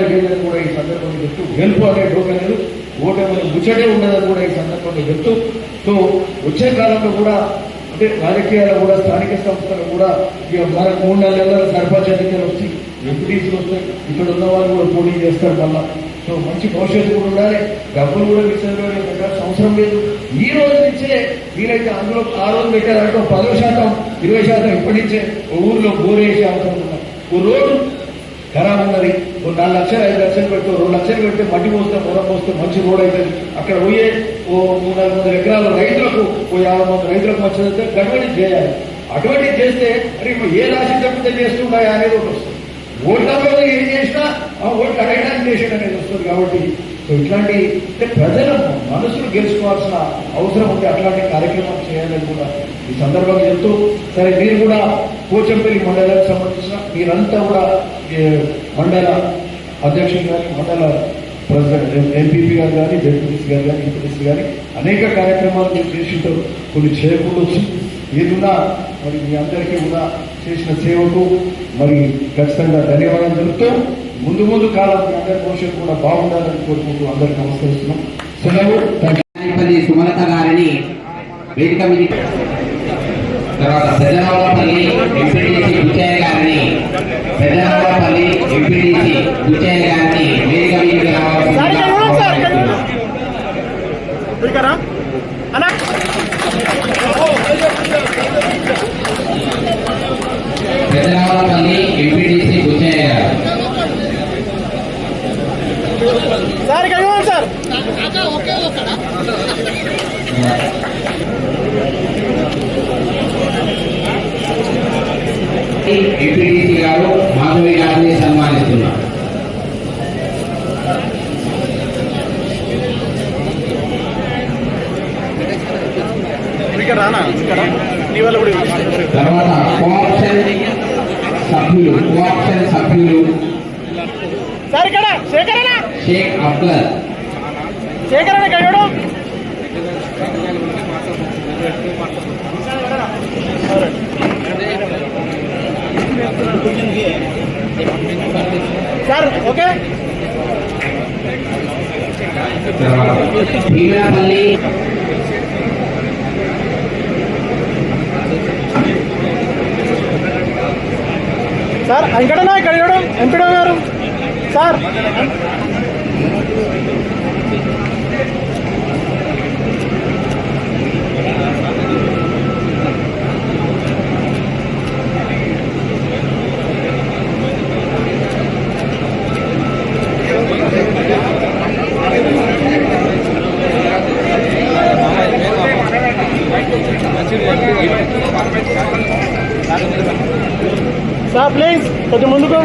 కూడా ఈ సందర్భంలో చెప్తూ గెలుపు అనే డోక్ ఓటమి ముచ్చటే ఉండదని కూడా ఈ సందర్భంలో చెప్తూ సో వచ్చే కాలంలో కూడా అంటే రాజకీయాలు కూడా స్థానిక సంస్థలు కూడా ఇక మనకు మూడు నెలల సర్పంచ్ ఎన్నికలు వచ్చి ఎంపీటీసీలు వస్తాయి ఇక్కడ ఉన్న వాళ్ళు కూడా పోటీ చేస్తారు మళ్ళా. సో మంచి భవిష్యత్తు కూడా ఉండాలి. డబ్బులు కూడా విషయంలో పెట్టాల్సిన అవసరం లేదు. ఈ రోజు నుంచే వీలైతే అందులో ఆ రోజు పెట్టారంటే పదో శాతం ఇరవై శాతం ఇప్పటి నుంచే ఓ ఊర్లో బోరేసే అవసరం ఉన్నది ఓ రోడ్డు ఖరాబ్ ఉన్నది. ఓ నాలుగు లక్షలు ఐదు లక్షలు పెడితే రెండు లక్షలు పెడితే మట్టి పోస్తే పొలం పోస్తే మంచి రోడ్ అవుతుంది అక్కడ పోయే ఓ మూడు నాలుగు వందల ఎకరాల రైతులకు ఓ యాభై మంది రైతులకు వచ్చినట్టు గవర్నమెంట్ చేయాలి. అటువంటి చేస్తే మరి ఏ రాశి తప్పితే చేస్తుంటాయా అనేది ఒకటి వస్తుంది. ఓట్లలో ఏం చేసినా ఆ ఓట్లు అడగడానికి చేసాడు అనేది వస్తుంది కాబట్టి ఇట్లాంటి అంటే ప్రజల మనసును గెలుచుకోవాల్సిన అవసరం ఉంది అట్లాంటి కార్యక్రమం చేయాలని కూడా ఈ సందర్భంగా చెప్తూ సరే మీరు కూడా పోచంపల్లి మండలానికి సంబంధించిన మీరంతా కూడా మండల అధ్యక్షుడు కానీ మండల ప్రెసిడెంట్ ఎంపీపీ గారు కానీ జడ్పీసీ గారు కానీ ఎంపీసీ కానీ అనేక కార్యక్రమాలు మీరు చేసింటారు కొన్ని చేయకూడవచ్చు ఏదున్నా మరి మీ అందరికీ కూడా చేసిన సేవకు మరి ఖచ్చితంగా ధన్యవాదాలు తెలుపుతూ ముందు ముందు కాలం మీ అందరి భవిష్యత్తు కూడా బాగుండాలని కోరుకుంటూ అందరికీ నమస్కరిస్తున్నాం. సెలవు. సుమలత గారిని వేదిక మీద తర్వాత ఎంపీటీసీ బుచ్చయ్య గారిని పెద్దరావులపల్లి ఎంపీటీసీ బుచ్చయ్య గారిని వేదిక మీదకి రావాల్సిందిగా ఆహ్వానిస్తున్నాం. ఇక్కడ అన్నా పెద్దరావులపల్లి ఎంపీటీసీ బుచ్చయ్య గారు. మాధవి గారిని సన్మానిస్తున్నారు. ఇక్కడ రానా? ఇక్కడ? నీ వల్ల కూడా ఇవ్వండి. తర్వాత సభ్యులు కోఆప్షన్ సభ్యులు. షేక్ ఇవ్వడం సార్ ఓకే? సార్ వెంకటనా ఇక్కడ ఇవ్వడం ఎంపీడో గారు. సార్. సార్ ప్లీజ్ కొంచెం ముందుకు.